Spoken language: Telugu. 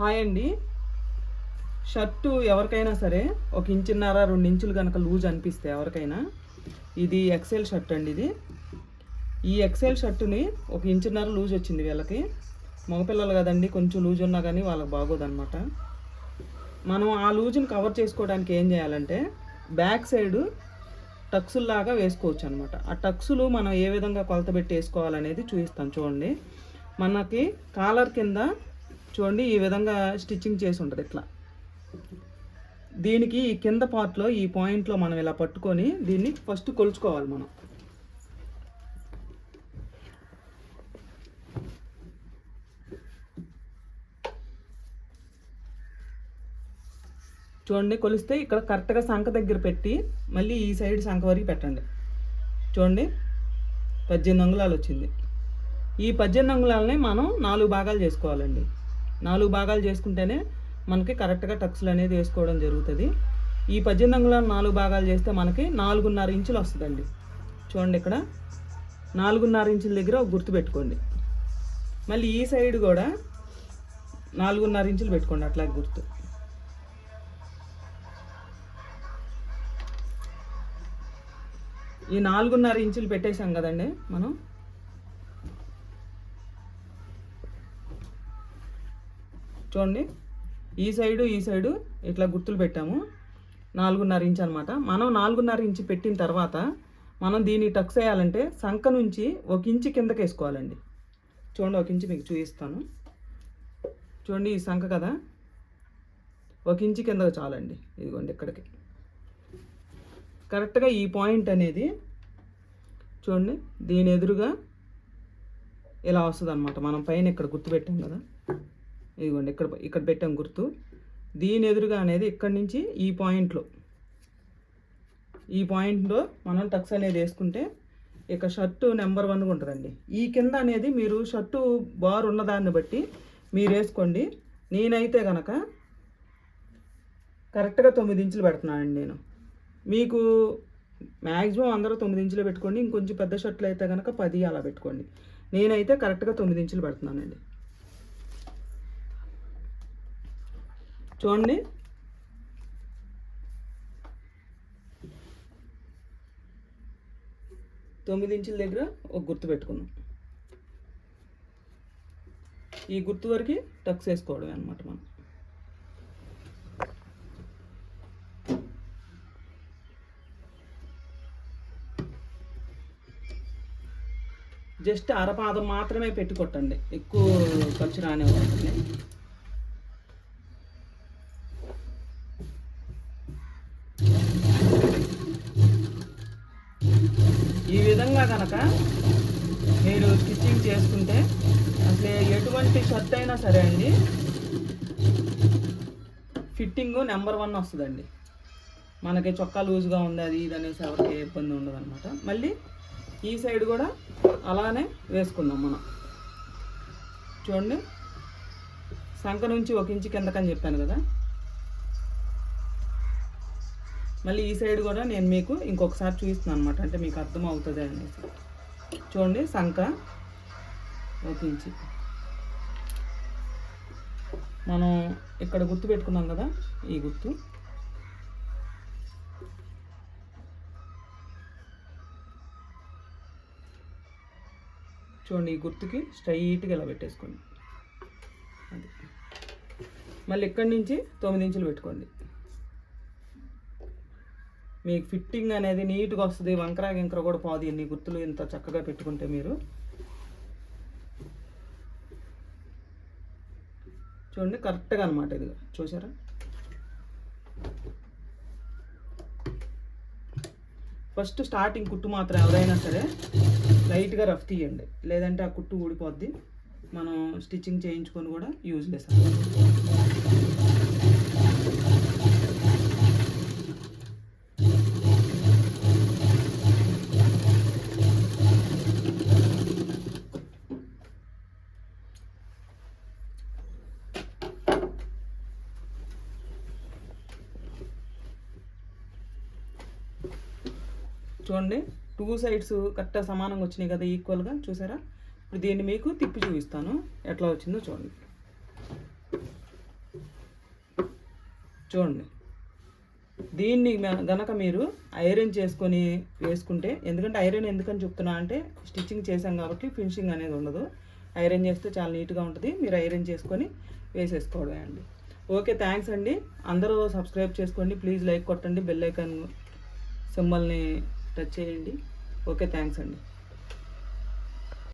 హాయ్ అండి. షర్టు ఎవరికైనా సరే ఒక ఇంచున్నర రెండు ఇంచులు కనుక లూజ్ అనిపిస్తే ఎవరికైనా ఇది ఎక్సెల్ షర్ట్ అండి ఇది. ఈ ఎక్సెల్ షర్టుని ఒక ఇంచున్నర లూజ్ వచ్చింది వీళ్ళకి. మగపిల్లలు కదండి కొంచెం లూజ్ ఉన్నా కానీ వాళ్ళకి బాగోదన్నమాట. మనం ఆ లూజ్ని కవర్ చేసుకోవడానికి ఏం చేయాలంటే బ్యాక్ సైడ్ టక్సుల్లాగా వేసుకోవచ్చు అనమాట ఆ టక్సులు మనం ఏ విధంగా కొలత పెట్టి వేసుకోవాలనేది చూపిస్తాం చూడండి. మనకి కాలర్ కింద చూడండి ఈ విధంగా స్టిచ్చింగ్ చేసి ఉంటుంది ఇట్లా. దీనికి ఈ కింద పార్ట్లో ఈ పాయింట్లో మనం ఇలా పట్టుకొని దీన్ని ఫస్ట్ కొలుచుకోవాలి మనం. చూడండి కొలిస్తే ఇక్కడ కరెక్ట్గా సంఖ దగ్గర పెట్టి మళ్ళీ ఈ సైడ్ సంఖ వరకు పెట్టండి. చూడండి పద్దెనిమిది అంగుళాలు వచ్చింది. ఈ పద్దెనిమిది అంగుళాలని మనం నాలుగు భాగాలు చేసుకోవాలండి. నాలుగు భాగాలు చేసుకుంటేనే మనకి కరెక్ట్గా టక్స్లు అనేది వేసుకోవడం జరుగుతుంది. ఈ పద్దెనిమిది అంగుళాలు నాలుగు భాగాలు చేస్తే మనకి నాలుగున్నర ఇంచులు వస్తుందండి. చూడండి ఇక్కడ. నాలుగున్నర ఇంచుల దగ్గర ఒక గుర్తు పెట్టుకోండి. మళ్ళీ ఈ సైడ్ కూడా నాలుగున్నర ఇంచులు పెట్టుకోండి అట్లా గుర్తు. ఈ నాలుగున్నర ఇంచులు పెట్టేశాం కదండి మనం. చూడండి. ఈ సైడు ఈ సైడు ఇట్లా గుర్తులు పెట్టాము. నాలుగున్నర ఇంచ్ అనమాట మనం నాలుగున్నర ఇంచు పెట్టిన తర్వాత మనం దీన్ని టక్స్ వేయాలంటే సంఖ నుంచి ఒక ఇంచు కిందకి వేసుకోవాలండి. చూడండి ఒక ఇంచు మీకు చూపిస్తాను. చూడండి ఈ సంఖ కదా? ఒక ఇంచు కిందకి చాలండి. ఇదిగోండి ఇక్కడికి. కరెక్ట్గా ఈ పాయింట్ అనేది చూడండి దీని ఎదురుగా ఇలా వస్తుంది అనమాట మనం పైన ఇక్కడ గుర్తుపెట్టాం కదా? ఇదిగోండి ఇక్కడ ఇక్కడ పెట్టాం గుర్తు. దీని ఎదురుగా అనేది ఇక్కడ నుంచి ఈ పాయింట్లో. ఈ పాయింట్లో మనం టక్స్ అనేది వేసుకుంటే ఇక షర్టు నెంబర్ వన్గా ఉంటుందండి. ఈ కింద అనేది మీరు షర్టు బార్ ఉన్నదాన్ని బట్టి మీరు వేసుకోండి. నేనైతే కనుక కరెక్ట్గా తొమ్మిది ఇంచులు పెడుతున్నానండి నేను. మీకు మ్యాక్సిమం అందరూ తొమ్మిది ఇంచులు పెట్టుకోండి. ఇంకొంచెం పెద్ద షర్ట్లు అయితే కనుక పది అలా పెట్టుకోండి. నేనైతే కరెక్ట్గా తొమ్మిది ఇంచులు పెడుతున్నానండి. చూడండి. తొమ్మిది ఇంచుల దగ్గర ఒక గుర్తు పెట్టుకున్నాం ఈ గుర్తు వరకు టక్స్ వేసుకోవడమే అనమాట మనం. జస్ట్ అరపాదం మాత్రమే పెట్టుకొట్టండి. ఎక్కువ ఖర్చు రానివ్వండి విధంగా కనుక? మీరు స్టిచ్చింగ్ చేసుకుంటే అసలు ఎటువంటి షర్ట్ అయినా సరే అండి ఫిట్టింగ్ నెంబర్ వన్ వస్తుందండి. మనకి చొక్కా లూజ్గా ఉంది అది ఇది అనేసి ఎవరికి ఏ ఇబ్బంది ఉండదు అనమాట మళ్ళీ ఈ సైడ్ కూడా అలానే వేసుకుందాం మనం. చూడండి సంఖ నుంచి ఒక ఇంచు కిందకని చెప్పాను కదా. మళ్ళీ ఈ సైడ్ కూడా నేను మీకు ఇంకొకసారి చూపిస్తున్నాను అనమాట అంటే మీకు అర్థం అవుతుంది అనేసి. చూడండి సంఖ ఒక ఇంచు. మనం ఇక్కడ గుర్తు పెట్టుకున్నాం కదా ఈ గుర్తు. చూడండి ఈ గుర్తుకి స్ట్రైట్గా ఇలా పెట్టేసుకోండి. అది. మళ్ళీ ఇక్కడి నుంచి తొమ్మిది ఇంచులు పెట్టుకోండి. మీకు ఫిట్టింగ్ అనేది నీట్గా వస్తుంది వంకర గింకర కూడా పోదు. ఎన్ని గుర్తులు ఇంత చక్కగా పెట్టుకుంటే మీరు. చూడండి కరెక్ట్గా అనమాట ఇది. చూసారా? ఫస్ట్ స్టార్టింగ్ కుట్టు మాత్రం ఎవరైనా సరే లైట్గా రఫ్ తీయండి. లేదంటే ఆ కుట్టు ఊడిపోద్ది. మనం స్టిచ్చింగ్ చేయించుకొని కూడా యూజ్లెస్ చూడండి. టూ సైడ్స్ కరెక్ట్గా సమానంగా వచ్చినాయి కదా ఈక్వల్గా చూసారా? ఇప్పుడు దీన్ని మీకు తిప్పి చూపిస్తాను. ఎట్లా వచ్చిందో చూడండి. చూడండి. దీన్ని గనక మీరు ఐరన్ చేసుకొని వేసుకుంటే ఎందుకంటే ఐరన్ ఎందుకని చెప్తున్నా అంటే స్టిచ్చింగ్ చేసాం కాబట్టి ఫినిషింగ్ అనేది ఉండదు. ఐరన్ చేస్తే చాలా నీట్గా ఉంటుంది. మీరు ఐరన్ చేసుకొని వేసేసుకోవడమే అండి. ఓకే థ్యాంక్స్ అండి. అందరూ సబ్స్క్రైబ్ చేసుకోండి. ప్లీజ్ లైక్ కొట్టండి. బెల్ ఐకాన్ సింబల్ని టచ్ చేయండి. ఓకే థ్యాంక్స్ అండి.